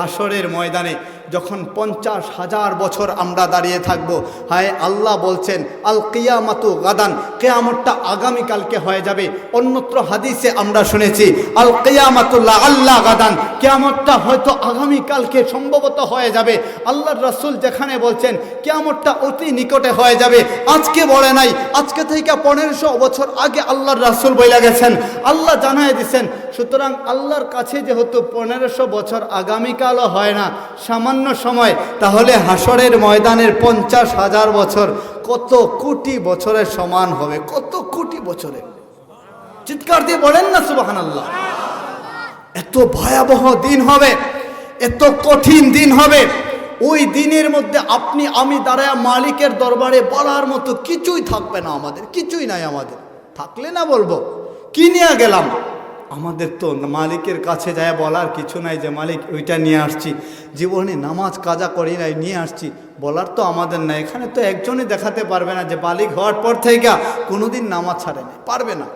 হাসরের ময়দানে যখন পঞ্চাশ হাজার বছর আমরা দাঁড়িয়ে থাকব, হায় আল্লাহ বলছেন, আল কিয়ামাতু গাদান কেয়ামতটা আগামীকালকে হয়ে যাবে। অন্যত্র হাদিসে আমরা শুনেছি, আল কিয়ামাতুল্লাহ আল্লাহ গাদান কেয়ামতটা হয়তো আগামীকালকে সম্ভবত হয়ে যাবে। আল্লাহর রাসূল যেখানে বলছেন, কেয়ামতটা অতি নিকটে হয়ে যাবে আজকে বলে নাই, আজকে থেকে পনেরোশো বছর আগে আল্লাহর রাসূল বইলা গেছেন। আল্লাহ জানায় দিছেন, সুতরাং আল্লাহর কাছে যেহেতু পনেরোশো বছর আগামীকালও হয় না, সামান্য সময়, তাহলে হাসরের ময়দানের পঞ্চাশ হাজার বছর কত কোটি বছরের সমান হবে? কত কোটি বছরের? চিৎকার দিয়ে বলেন না সুবাহান আল্লাহ এত ভয়াবহ দিন হবে, এত কঠিন দিন হবে। ওই দিনের মধ্যে আপনি, আমি দাঁড়ায় মালিকের দরবারে বলার মতো কিছুই থাকবে না আমাদের, কিছুই নাই আমাদের। থাকলে না বলব, কি নিয়ে গেলাম? আমাদের তো মালিকের কাছে যায় বলার কিছু নাই যে, মালিক, ওইটা নিয়ে আসছি। জীবনে নামাজ কাজা করি নাই, নিয়ে আসছি। বলার তো আমাদের নাই। এখানে তো একজনই দেখাতে পারবে না যে, মালিক হওয়ার পর থেকে কোনোদিন নামাজ ছাড়ে না পারবে না।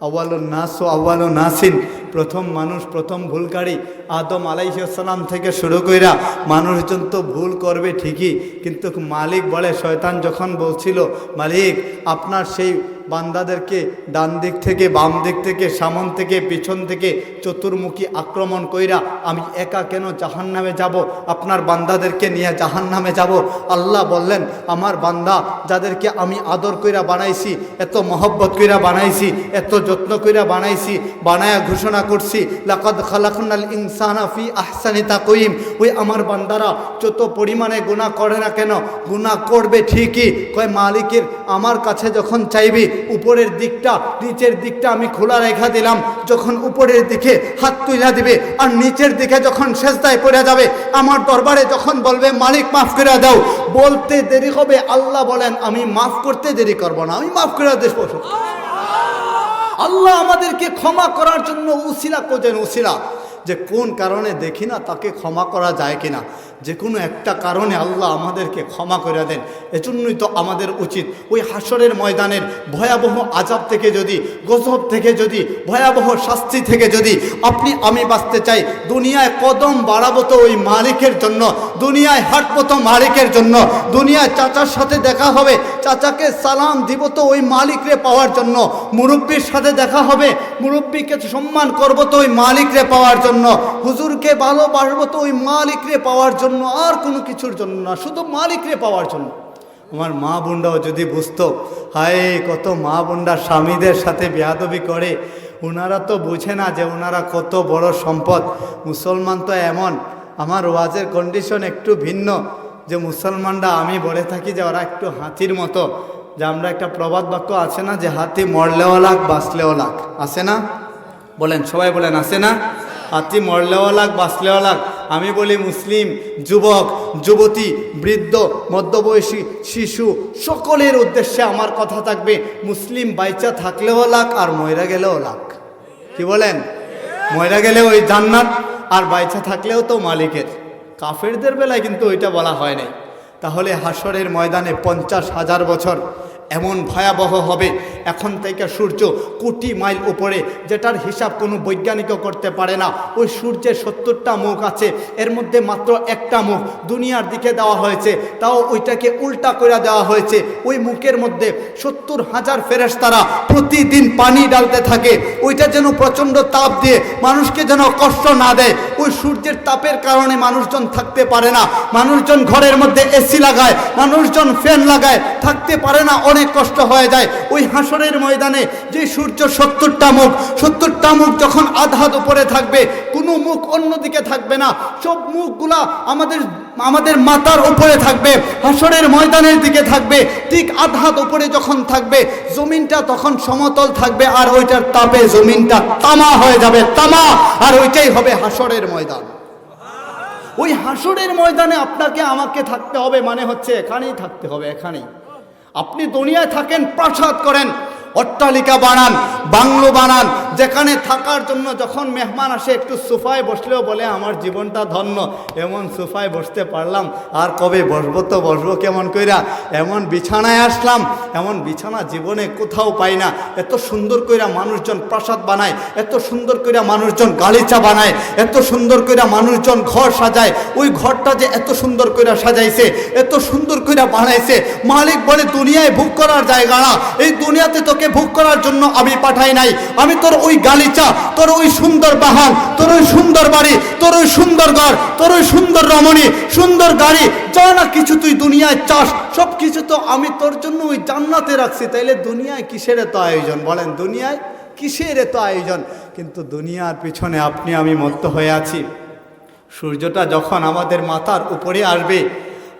আওয়াল নাস ও আওয়াল নাসিন। প্রথম মানুষ, প্রথম ভুলকারী। আদম আলাইসালাম থেকে শুরু কইরা মানুষজন তো ভুল করবে ঠিকই। কিন্তু মালিক বলে, শয়তান যখন বলছিল, মালিক, আপনার সেই বান্দাদেরকে ডান দিক থেকে, বাম দিক থেকে, সামন থেকে, পিছন থেকে চতুর্মুখী আক্রমণ কইরা আমি একা কেন জাহান নামে যাব? আপনার বান্দাদেরকে নিয়ে জাহান নামে যাব। আল্লাহ বললেন, আমার বান্দা, যাদেরকে আমি আদর কইরা বানাইছি, এত মহব্বত কইরা বানাইছি, এত যত্ন কইরা বানাইছি, বানায়া ঘোষণা করছি, লাকাদ খালাকুনাল ইনসানা ফি আহসানি তাকইম ওই আমার বান্দারা যত পরিমাণে গুনাহ করে না কেন, গুনাহ করবে ঠিকই। কয়, মালিকের আমার কাছে যখন চাইবি উপরের দিকটা নিচের দিকটা আমি খোলা রেখা দিলাম। যখন উপরের দিকে হাত তুইলা দিবে আর নিচের দিকে যখন শেষদায় পড়ে যাবে আমার দরবারে যখন বলবে মালিক মাফ করে দাও। বলতে দেরি হবে আল্লাহ বলেন আমি মাফ করতে দেরি করব না আমি মাফ করে দেশ আল্লাহ আমাদেরকে ক্ষমা করার জন্য উসিলা কোজেন উসিলা। যে কোন কারণে দেখি না, তাকে ক্ষমা করা যায় কিনা। যে কোনো একটা কারণে আল্লাহ আমাদেরকে ক্ষমা করে দেন, এজন্যই তো আমাদের উচিত। ওই হাসরের ময়দানের ভয়াবহ আজাব থেকে যদি, গজব থেকে যদি, ভয়াবহ শাস্তি থেকে যদি আপনি আমি বাঁচতে চাই, দুনিয়ায় কদম বাড়াবো তো ওই মালিকের জন্য, দুনিয়ায় হাঁটবো তো মালিকের জন্য, দুনিয়ায় চাচার সাথে দেখা হবে, চাচাকে সালাম দিব তো ওই মালিকরে পাওয়ার জন্য, মুরব্বীর সাথে দেখা হবে, মুরব্বীকে সম্মান করব তো ওই মালিকরে পাওয়ার জন্য। হুজুরকে ভালোবাসবো তো ওই মালিকরে পাওয়ার জন্য, আর কোনো কিছুর জন্য না, শুধু মালিকরে পাওয়ার জন্য। আমার মা বোনরাও যদি বুঝতো, হায়, কত মা বোনরা স্বামীদের সাথে বেহাদবি করে ওনারা তো বুঝে না যে ওনারা কত বড় সম্পদ। মুসলমান তো এমন, আমার ওয়াজের কন্ডিশন একটু ভিন্ন, যে মুসলমানরা আমি বলে থাকি যে ওরা একটু হাতির মতো, যে আমরা একটা প্রবাদ বাক্য আছে না যে হাতি মরলেও লাগ বাঁচলেও লাগ আছে না? বলেন, সবাই বলেন, আছে না? হাতি মরলেও লাগ, বাঁচলেও লাগ। আমি বলি মুসলিম, যুবক, যুবতী, বৃদ্ধ, মধ্যবয়সী, শিশু, সকলের উদ্দেশ্যে আমার কথা থাকবে। মুসলিম বাইচা থাকলেও লাগ আর ময়রা গেলেও লাগ। কি বলেন? ময়রা গেলে ওই জান্নাত, আর বাইচা থাকলেও তো মালিকের। কাফেরদের বেলায় কিন্তু ওইটা বলা হয় নাই। তাহলে হাসরের ময়দানে পঞ্চাশ হাজার বছর এমন ভয়াবহ হবে। এখন থেকে সূর্য কোটি মাইল উপরে, যেটার হিসাব কোনো বৈজ্ঞানিকও করতে পারে না। ওই সূর্যের সত্তরটা মুখ আছে, এর মধ্যে মাত্র একটা মুখ দুনিয়ার দিকে দেওয়া হয়েছে। তাও ওইটাকে উল্টা করে দেওয়া হয়েছে। ওই মুখের মধ্যে সত্তর হাজার ফেরেস তারা প্রতিদিন পানি ডালতে থাকে। ওইটা যেন প্রচণ্ড তাপ দিয়ে মানুষকে যেন কষ্ট না দেয়। ওই সূর্যের তাপের কারণে মানুষজন থাকতে পারে না। মানুষজন ঘরের মধ্যে এসি লাগায়, মানুষজন ফ্যান লাগায়, থাকতে পারে না। অনেক কষ্ট হয়ে যায়। ওই হাসরের ময়দানে যে সূর্য সত্তরটা মুখ সত্তরটা মুখ যখন আধাত উপরে থাকবে, কোনো মুখ অন্যদিকে থাকবে না। সব মুখগুলা আমাদের আমাদের মাথার উপরে থাকবে, হাসরের ময়দানের দিকে থাকবে। ঠিক আধাত উপরে যখন থাকবে, জমিনটা তখন সমতল থাকবে আর ওইটার তাপে জমিনটা তামা হয়ে যাবে, তামা। আর ওইটাই হবে হাসরের ময়দান। ওই হাসরের ময়দানে আপনাকে, আমাকে থাকতে হবে মানে হচ্ছে এখানেই থাকতে হবে, এখানেই। আপনি দুনিয়ায় থাকেন প্রাসাদ করেন অট্টালিকা বানান, বাংলো বানান, যেখানে থাকার জন্য যখন মেহমান আসে, একটু সোফায় বসলেও বলে, আমার জীবনটা ধন্য, এমন সোফায় বসতে পারলাম, আর কবে বসবো তো বসবো কেমন কইরা? এমন বিছানায় আসলাম, এমন বিছানা জীবনে কোথাও পাই না। এত সুন্দর কইরা মানুষজন প্রাসাদ বানায়, এত সুন্দর কইরা মানুষজন গালিচা বানায়, এত সুন্দর কইরা মানুষজন ঘর সাজায়। ওই ঘরটা যে এত সুন্দর কইরা সাজাইছে, এত সুন্দর কইরা বানাইছে, মালিক বলে, দুনিয়ায় ভোগ করার জায়গা না, এই দুনিয়াতে তোকে ভোগ করার জন্য আমি পাঠাই নাই। আমি তোর ওই গালিচা, তোর ওই সুন্দর বাহন তোর ওই সুন্দর বাড়ি, তোর ওই সুন্দর ঘর, তোর ওই সুন্দর রমণী, সুন্দর গাড়ি, যা না কিছু তুই দুনিয়ায় চাস, সব কিছু তো আমি তোর জন্য ওই জান্নাতে রাখছি। তাইলে দুনিয়ায় কিসের এত আয়োজন? বলেন, দুনিয়ায় কিসের এত আয়োজন? কিন্তু দুনিয়ার পিছনে আপনি, আমি মত্ত হয়ে আছি। সূর্যটা যখন আমাদের মাথার উপরে আসবে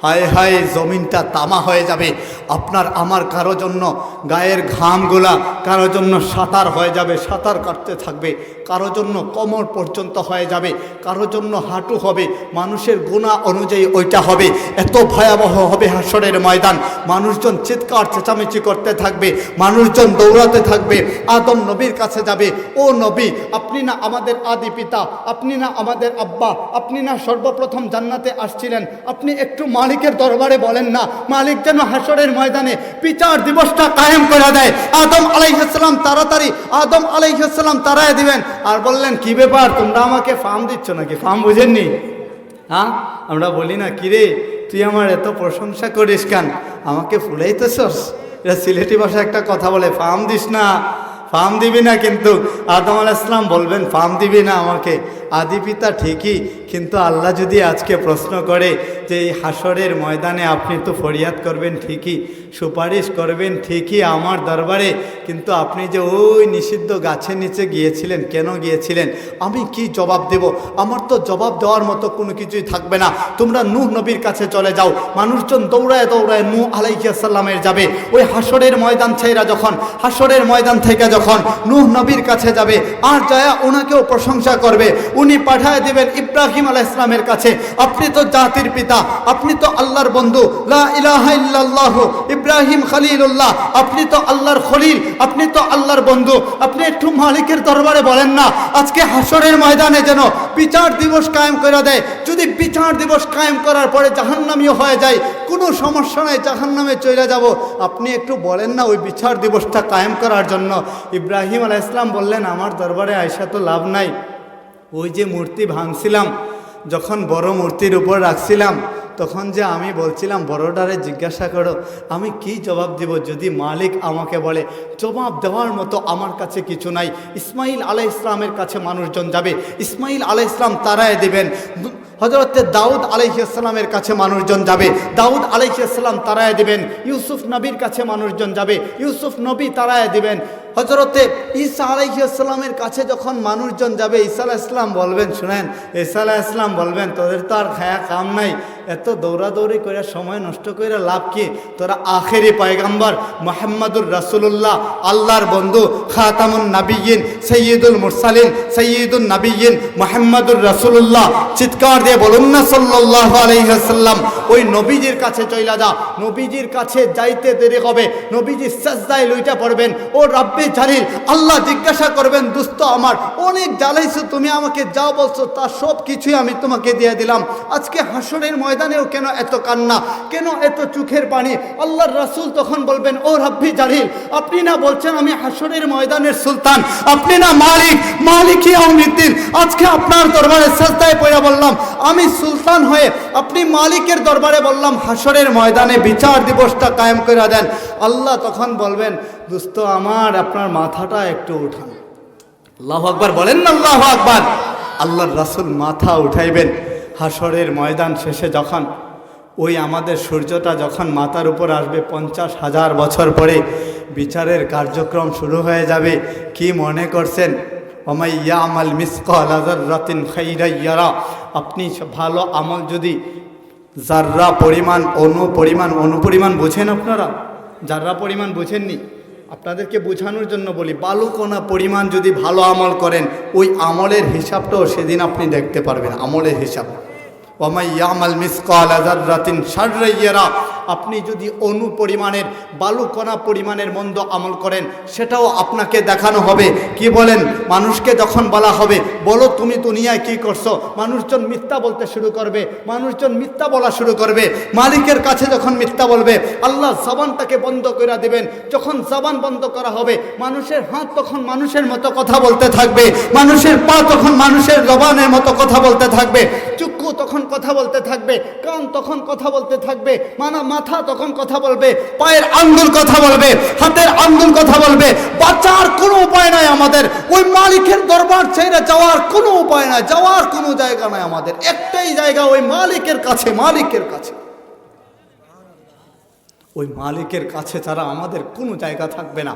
হায় হায়, জমিনটা তামা হয়ে যাবে। আপনার, আমার কারও জন্য গায়ের ঘামগুলা, কারও জন্য সাঁতার হয়ে যাবে, সাঁতার কাটতে থাকবে। কারও জন্য কোমর পর্যন্ত হয়ে যাবে, কারও জন্য হাঁটু হবে। মানুষের গুণা অনুযায়ী ওইটা হবে। এত ভয়াবহ হবে হাসরের ময়দান। মানুষজন চিৎকার, চেঁচামেচি করতে থাকবে। মানুষজন দৌড়াতে থাকবে। আদম নবীর কাছে যাবে। ও নবী, আপনি না আমাদের আদি পিতা, আপনি না আমাদের আব্বা, আপনি না সর্বপ্রথম জান্নাতে আসছিলেন, আপনি একটু মালিকের দরবারে বলেন না, মালিক যেন হাসরের ময়দানে বিচার দিবসটা কায়েম করে দেয়। আদম আলাইহাল্লাম তাড়াতাড়ি, আদম আলাইহাল্লাম তারায় দিবেন। আর বললেন, কি ব্যাপার, তোমরা আমাকে ফার্ম দিচ্ছ নাকি? ফার্ম বুঝেননি? হ্যাঁ? আমরা বলি না, কিরে, তুই আমার এত প্রশংসা করিস কেন? আমাকে ফুলাইতেছস? এটা সিলেটি ভাষায় একটা কথা বলে ফার্ম দিস না ফার্ম দিবি না কিন্তু। আদম আল ইসলাম বলবেন ফার্ম দিবি না আমাকে। আদি পিতা ঠিকই, কিন্তু আল্লাহ যদি আজকে প্রশ্ন করে যে এই হাসরের ময়দানে আপনি তো ফরিয়াদ করবেন ঠিকই, সুপারিশ করবেন ঠিকই আমার দরবারে, কিন্তু আপনি যে ওই নিষিদ্ধ গাছের নিচে গিয়েছিলেন, কেন গিয়েছিলেন? আমি কি জবাব দেব? আমার তো জবাব দেওয়ার মতো কোনো কিছুই থাকবে না। তোমরা নূহ নবীর কাছে চলে যাও। মানুষজন দৌড়ায় দৌড়ায় নূহ আলাইসাল্লামের যাবে। ওই হাসরের ময়দান ছেড়া যখন হাসরের ময়দান থেকে যখন নূহ নবীর কাছে যাবে, আর জয়া ওনাকেও প্রশংসা করবে উনি পাঠায় দিবেন ইব্রাহিম আলাহ ইসলামের কাছে। আপনি তো জাতির পিতা, আপনি তো আল্লাহর বন্ধু। লা ইলাহা ইল্লাল্লাহু, ইব্রাহিম খলিলুল্লাহ। আপনি তো আল্লাহর খলিল, আপনি তো আল্লাহর বন্ধু। আপনি একটু মালিকের দরবারে বলেন না, আজকে হাসরের ময়দানে যেন বিচার দিবস কায়েম করে দেয়। যদি বিচার দিবস কায়েম করার পরে জাহান্নামীও হয়ে যায়, কোনো সমস্যা নাই, জাহান্নামে চলে যাব। আপনি একটু বলেন না ওই বিচার দিবসটা কায়েম করার জন্য। ইব্রাহিম আলাহ ইসলাম বললেন, আমার দরবারে আয়সা তো লাভ নাই। ওই যে মূর্তি ভাঙছিলাম, যখন বড় মূর্তির উপর রাখছিলাম, তখন যে আমি বলছিলাম বড়ডারে জিজ্ঞাসা করো, আমি কি জবাব দিব যদি মালিক আমাকে বলে, জবাব দেওয়ার মতো আমার কাছে কিছু নাই। ইসমাইল আলাহ ইসলামের কাছে মানুষজন যাবে, ইসমাইল আলাহ ইসলাম তারায় দেবেন। হজরতে দাউদ আলাইসাল্লামের কাছে মানুষজন যাবে, দাউদ আলাইসাল্লাম তারায় দেবেন। ইউসুফ নবীর কাছে মানুষজন যাবে, ইউসুফ নবী তারায় দিবেন। হজরতে ঈসা আলাইসাল্লামের কাছে যখন মানুষজন যাবে, ঈসা আলাহ ইসলাম বলবেন, শুনেন, ঈসা আলাহ ইসলাম বলবেন, তোদের তো আর খায়া কাম নাই। এত দৌড়াদৌড়ি করে সময় নষ্ট করে লাভ কি? তোরা আখেরি পয়গাম্বর মোহাম্মদুর রাসুল্লাহ আল্লাহর বন্ধু, খাতামুন নাবিয়িন সৈয়দুল মুরসালিন সৈয়দুল নাবিয়িন মোহাম্মদুর রাসুল্লাহ চিৎকার দিয়ে বলুন না সাল্লাহ আলহিহাসাল্লাম ওই নবীজির কাছে চইলা যা, নবীজির কাছে যাইতে দেরি হবে, নবীজি সাজদায় লইটা পড়বেন। ও রাব্বি জালিল, আল্লাহ জিজ্ঞাসা করবেন দুস্থ আমার, অনেক জ্বালাইছো তুমি আমাকে, যা বলছো তা সব কিছুই আমি তোমাকে দিয়ে দিলাম। আজকে হাসরের ময়দানেও কেন এত কান্না? কেন এত চোখের পানি? আল্লাহর রাসূল তখন বলবেন, ও রাব্বি জালিল, আপনি না বলছেন আমি হাসরের ময়দানের সুলতান? আপনি না মালিক? মালিকই অমৃতির আজকে আপনার দরবারে সাজদায় পড়া বললাম, আমি সুলতান হয়ে আপনি মালিকের দরবারে বললাম হাসরের ময়দানে বিচার দিবসটা কায়েম করে দেন। আল্লাহ তখন বলবেন দুস্থ আমার, আপনার মাথাটা একটু উঠান। আল্লাহ আকবার বলেন না আল্লাহ আকবার? আল্লাহর রাসূল মাথা উঠাইবেন। হাসরের ময়দান শেষে যখন ওই আমাদের সূর্যটা যখন মাথার উপর আসবে পঞ্চাশ হাজার বছর পরে বিচারের কার্যক্রম শুরু হয়ে যাবে, কি মনে করছেন? অমাইয়া আমাল মিসকাল রাতিন খাইরাইয়ারা আপনি ভালো আমল যদি যার্রা পরিমাণ অনু পরিমাণ অনুপরিমাণ বুঝেন আপনারা? যাররা পরিমাণ বুঝেননি আপনাদেরকে বোঝানোর জন্য বলি, বালুকণা পরিমাণ যদি ভালো আমল করেন, ওই আমলের হিসাবটাও সেদিন আপনি দেখতে পারবেন, আমলের হিসাব। আপনি যদি অনু পরিমাণের, বালুকণা পরিমাণের মন্দ আমল করেন, সেটাও আপনাকে দেখানো হবে। কি বলেন? মানুষকে যখন বলা হবে, বলো তুমি দুনিয়ায় কি করছ? মানুষজন মিথ্যা বলতে শুরু করবে, মানুষজন মিথ্যা বলা শুরু করবে। মালিকের কাছে যখন মিথ্যা বলবে, আল্লাহ জবানটাকে বন্ধ করে দিবেন। যখন জবান বন্ধ করা হবে, মানুষের হাত তখন মানুষের মতো কথা বলতে থাকবে। মানুষের পা তখন মানুষের জবানের মতো কথা বলতে থাকবে। চক্ষু তখন কথা বলতে থাকবে, কান তখন কথা বলতে থাকবে, মানা মাথা তখন কথা বলবে, পায়ের আঙ্গুল কথা বলবে, হাতের আঙ্গুল কথা বলবে, বাঁচার কোনো উপায় নাই আমাদের। ওই মালিকের দরবার ছেড়ে যাওয়ার কোনো উপায় নাই, যাওয়ার কোনো জায়গা নাই আমাদের। একটাই জায়গা ওই মালিকের কাছে মালিকের কাছে। ওই মালিকের কাছে ছাড়া আমাদের কোনো জায়গা থাকবে না।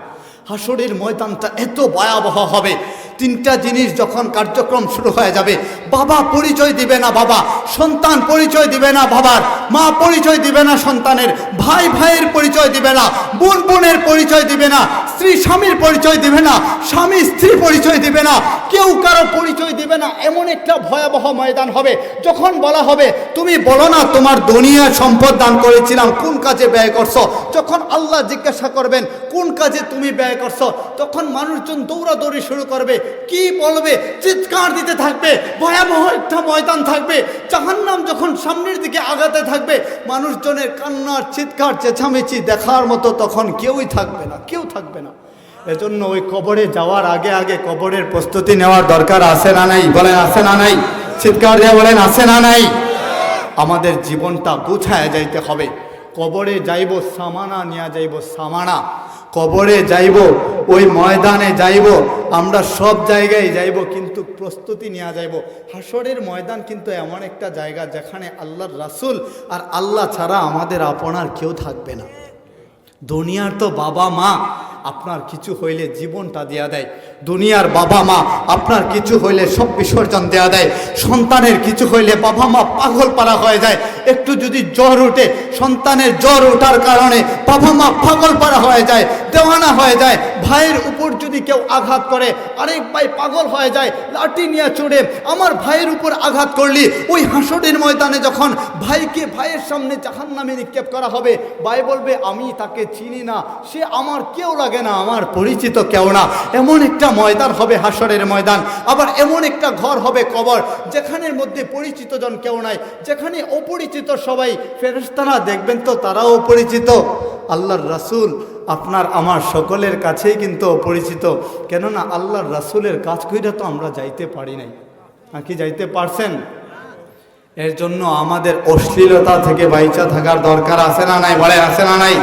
হাসরের ময়দানটা এত ভয়াবহ হবে তিনটা জিনিস যখন কার্যক্রম শুরু হয়ে যাবে, বাবা পরিচয় দিবে না বাবা, সন্তান পরিচয় দিবে না বাবার, মা পরিচয় দিবে না সন্তানের, ভাই ভাইয়ের পরিচয় দিবে না, বোন বোনের পরিচয় দিবে না, স্ত্রী স্বামীর পরিচয় দিবে না, স্বামী স্ত্রী পরিচয় দিবে না, কেউ কারও পরিচয় দিবে না, এমন একটা ভয়াবহ ময়দান হবে। যখন বলা হবে, তুমি বলো না, তোমার দুনিয়া সম্পদ দান করেছিলাম, কোন কাজে ব্যয় করছ? যখন আল্লাহ জিজ্ঞাসা করবেন, কোন কাজে তুমি ব্যয় করছ? তখন মানুষজন দৌড়াদৌড়ি শুরু করবে কি বলবে? চিৎকার দিতে থাকবে, ভয়াবহ একটা ময়দান থাকবে, জাহান্নাম যখন সামনের দিকে আগাতে থাকবে, মানুষজনের কান্নার চিৎকার, চেঁচামেচি দেখার মতো তখন কেউই থাকবে না, কেউ থাকবে না। এজন্য ওই কবরে যাওয়ার আগে আগে কবরের প্রস্তুতি নেওয়ার দরকার আছে না নাই? বলেন, আছে না নাই? চিৎকার দিয়ে বলেন, আছে না নাই? আমাদের জীবনটা গুছায় যাইতে হবে। কবরে যাইব, সামানা নিয়ে যাইব, সামানা। কবরে যাইব, ওই ময়দানে যাইব, আমরা সব জায়গায় যাইব, কিন্তু প্রস্তুতি নেওয়া যাইব। হাসরের ময়দান কিন্তু এমন একটা জায়গা যেখানে আল্লাহর রাসুল আর আল্লাহ ছাড়া আমাদের আপনার কেউ থাকবে না। দুনিয়ার তো বাবা মা আপনার কিছু হইলে জীবনটা দেয়া দেয়। দুনিয়ার বাবা মা আপনার কিছু হইলে সব বিসর্জন দেয়া দেয়। সন্তানের কিছু হইলে বাবা মা পাগল পারা হয়ে যায়। একটু যদি জ্বর উঠে, সন্তানের জ্বর ওঠার কারণে বাবা মা পাগল পারা হয়ে যায়, দেওয়ানা হয়ে যায়। ভাইয়ের উপর যদি কেউ আঘাত করে, আরেক ভাই পাগল হয়ে যায়, লাঠি নিয়ে চড়ে আমার ভাইয়ের উপর আঘাত করলি, ওই হাসনের ময়দানে যখন ভাইকে ভাইয়ের সামনে জাহান নামে নিক্ষেপ করা হবে, ভাই বলবে, আমি তাকে চিনি না। সে আমার কেউ লাগে না, আমার পরিচিত কেউ না। এমন একটা ময়দান হবে হাসরের ময়দান। আবার এমন একটা ঘর হবে কবর, যেখানের মধ্যে পরিচিত জন কেউ নাই। যেখানে অপরিচিত সবাই ফেরেস্তারা দেখবেন তো তারাও পরিচিত। আল্লাহর রাসূল আপনার, আমার সকলের কাছেই কিন্তু অপরিচিত। কেননা আল্লাহর রাসূলের কাজ কইরা তো আমরা যাইতে পারি নাই। নাকি যাইতে পারছেন? এর জন্য আমাদের অশ্লীলতা থেকে বাইচা থাকার দরকার আছে না নাই? বলে আছে না নাই?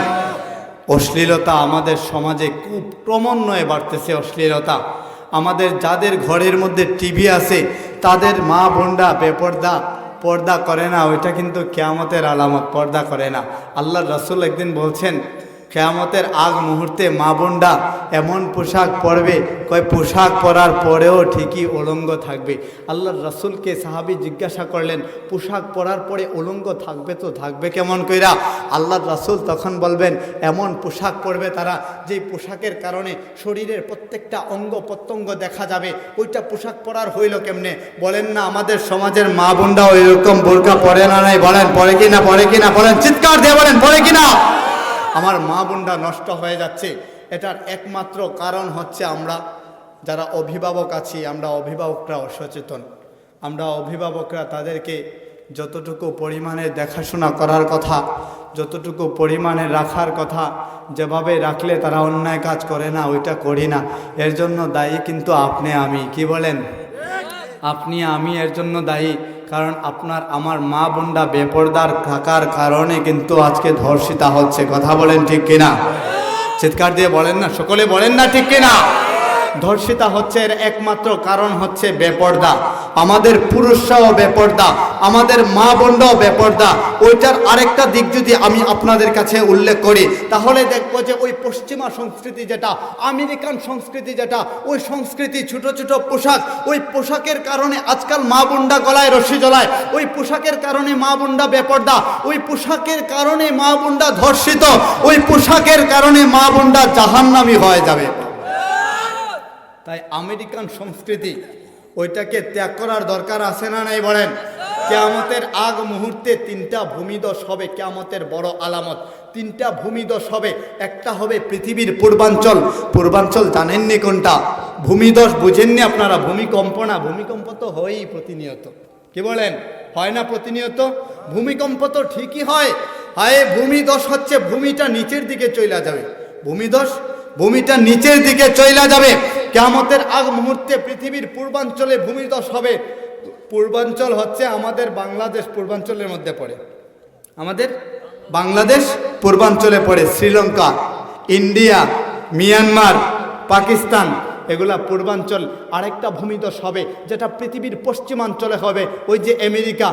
অশ্লীলতা আমাদের সমাজে খুব ক্রমান্বয়ে বাড়তেছে অশ্লীলতা। আমাদের যাদের ঘরের মধ্যে টিভি আছে, তাদের মা বোনরা বেপর্দা, পর্দা করে না, ওইটা কিন্তু কেয়ামতের আলামত, পর্দা করে না। আল্লাহ রসুল একদিন বলছেন কেয়ামতের আগ মুহূর্তে মা বোনরা এমন পোশাক পরবে, কয় পোশাক পরার পরেও ঠিকই উলঙ্গ থাকবে। আল্লাহর রসুলকে সাহাবি জিজ্ঞাসা করলেন, পোশাক পরার পরে উলঙ্গ থাকবে তো থাকবে কেমন কইরা? আল্লাহর রসুল তখন বলবেন, এমন পোশাক পরবে তারা যেই পোশাকের কারণে শরীরের প্রত্যেকটা অঙ্গ প্রত্যঙ্গ দেখা যাবে। ওইটা পোশাক পরার হইল কেমনে? বলেন না, আমাদের সমাজের মা বোনরা ওইরকম বোরকা পরে না নাই? বলেন, পরে কিনা পরে কিনা? বলেন, চিৎকার দিয়ে বলেন, পরে কিনা? আমার মা বোনরা নষ্ট হয়ে যাচ্ছে। এটার একমাত্র কারণ হচ্ছে আমরা যারা অভিভাবক আছি, আমরা অভিভাবকরা অসচেতন। আমরা অভিভাবকরা তাদেরকে যতটুকু পরিমাণে দেখাশোনা করার কথা, যতটুকু পরিমাণে রাখার কথা, যেভাবে রাখলে তারা অন্যায় কাজ করে না, ওইটা করি না। এর জন্য দায়ী কিন্তু আপনি আমি। কি বলেন? আপনি আমি, এর জন্য দায়ী। কারণ আপনার, আমার মা বোনরা বেপরদার থাকার কারণে কিন্তু আজকে ধর্ষিতা হচ্ছে। কথা বলেন ঠিক কিনা? চিৎকার দিয়ে বলেন না? সকলে বলেন না ঠিক কিনা? ধর্ষিতা হচ্ছে এর একমাত্র কারণ হচ্ছে বেপর্দা। আমাদের পুরুষরাও বেপর্দা, আমাদের মা বোনরাও বেপর্দা। ওইটার আরেকটা দিক যদি আমি আপনাদের কাছে উল্লেখ করি, তাহলে দেখব যে ওই পশ্চিমা সংস্কৃতি যেটা, আমেরিকান সংস্কৃতি যেটা, ওই সংস্কৃতি ছোট ছোট পোশাক, ওই পোশাকের কারণে আজকাল মা বোনরা গলায় রশি জ্বলায়, ওই পোশাকের কারণে মা বোনরা বেপর্দা, ওই পোশাকের কারণে মা বোনরা ধর্ষিত, ওই পোশাকের কারণে মা বোনরা জাহান্নামি হয়ে যাবে। তাই আমেরিকান সংস্কৃতি ওইটাকে ত্যাগ করার দরকার আছে না নাই বলেন? কেয়ামতের আগ মুহূর্তে তিনটা ভূমিদশ হবে, কেয়ামতের বড় আলামত। তিনটা ভূমিদশ হবে, একটা হবে পৃথিবীর পূর্বাঞ্চল। পূর্বাঞ্চল জানেননি কোনটা? ভূমিদশ বুঝেননি আপনারা? ভূমিকম্প না, ভূমিকম্প তো হয়ই প্রতিনিয়ত। কি বলেন? হয় না প্রতিনিয়ত? ভূমিকম্প তো ঠিকই হয়। হয়, ভূমিদশ হচ্ছে ভূমিটা নিচের দিকে চলে যাবে। ভূমিদশ ভূমিটা নিচের দিকে চইলা যাবে। কেয়ামতের আগ মুহূর্তে পৃথিবীর পূর্বাঞ্চলে ভূমিদশ হবে। পূর্বাঞ্চল হচ্ছে আমাদের বাংলাদেশ পূর্বাঞ্চলের মধ্যে পড়ে। আমাদের বাংলাদেশ পূর্বাঞ্চলে পড়ে। শ্রীলঙ্কা, ইন্ডিয়া, মিয়ানমার, পাকিস্তান, এগুলা পূর্বাঞ্চল আরেকটা ভূমিদশ হবে, যেটা পৃথিবীর পশ্চিমাঞ্চলে হবে। ওই যে আমেরিকা,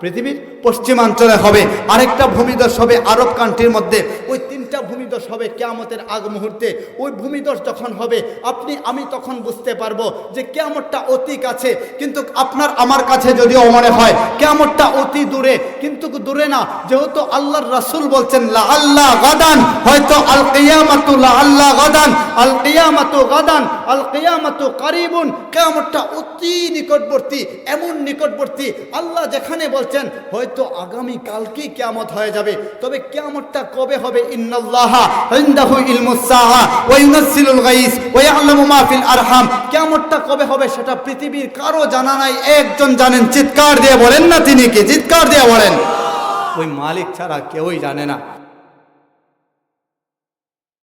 পৃথিবীর পশ্চিমাঞ্চলে হবে। আরেকটা ভূমিদশ হবে আরব কান্ট্রির মধ্যে। ওই তিনটা ভূমিদশ হবে কেয়ামতের আগ মুহূর্তে। ওই ভূমিদশ যখন হবে, আপনি, আমি তখন বুঝতে পারব যে কেয়ামতটা অতি কাছে কিন্তু আপনার, আমার কাছে যদিও মনে হয়, কেয়ামতটা অতি দূরে, কিন্তু দূরে না। যেহেতু আল্লাহর রাসূল বলছেন লা আল্লাহ গাদান, হয়তো আল কিয়ামাতু লা আল্লাহ গাদান, আল কিয়ামাতু গাদান, আল কিয়ামাতু কারিবুন। কেয়ামতটা অতি নিকটবর্তী, এমন নিকটবর্তী। আল্লাহ যেখানে বলছেন, হয়তো আগামী কালকেই কেয়ামত হয়ে যাবে। তবে কেয়ামতটা কবে হবে? ইন্নাল্লাহা ইনদাহু عنده علم ওয়া وينزل الغيث ويعلم ما في আরহাম। কেয়ামতটা কবে হবে সেটা পৃথিবীর কারও জানা নাই, একজন জানেন, চিৎকার দিয়ে বলেন না তিনি কি, চিৎকার দিয়ে বলেন। ওই মালিক ছাড়া কেউই জানে না।